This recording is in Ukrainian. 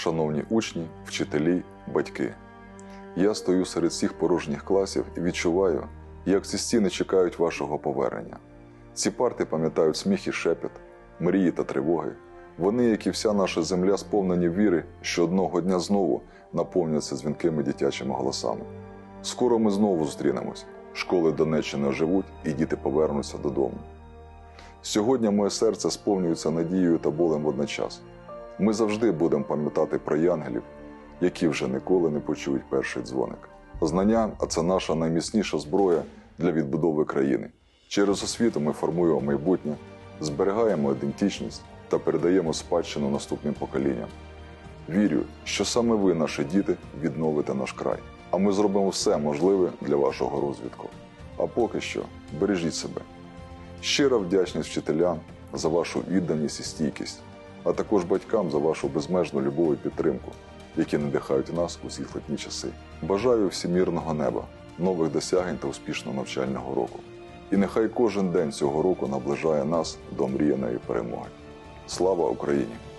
шановні учні, вчителі, батьки. Я стою серед всіх порожніх класів і відчуваю, як ці стіни чекають вашого повернення. Ці парти пам'ятають сміх і шепіт, мрії та тривоги. Вони, як і вся наша земля, сповнені віри, що одного дня знову наповняться дзвінкими дитячими голосами. Скоро ми знову зустрінемось. Школи Донеччини оживуть і діти повернуться додому. Сьогодні моє серце сповнюється надією та болем водночас. Ми завжди будемо пам'ятати про янголів, які вже ніколи не почують перший дзвоник. Знання а це наша найміцніша зброя для відбудови країни. Через освіту ми формуємо майбутнє, зберігаємо ідентичність та передаємо спадщину наступним поколінням. Вірю, що саме ви, наші діти, відновите наш край, а ми зробимо все можливе для вашого розвитку. А поки що бережіть себе. Щира вдячність вчителям за вашу відданість і стійкість, а також батькам за вашу безмежну любов і підтримку, які надихають нас у ці складні часи. Бажаю всімірного неба, нових досягнень та успішного навчального року. І нехай кожен день цього року наближає нас до мріяної перемоги. Слава Україні!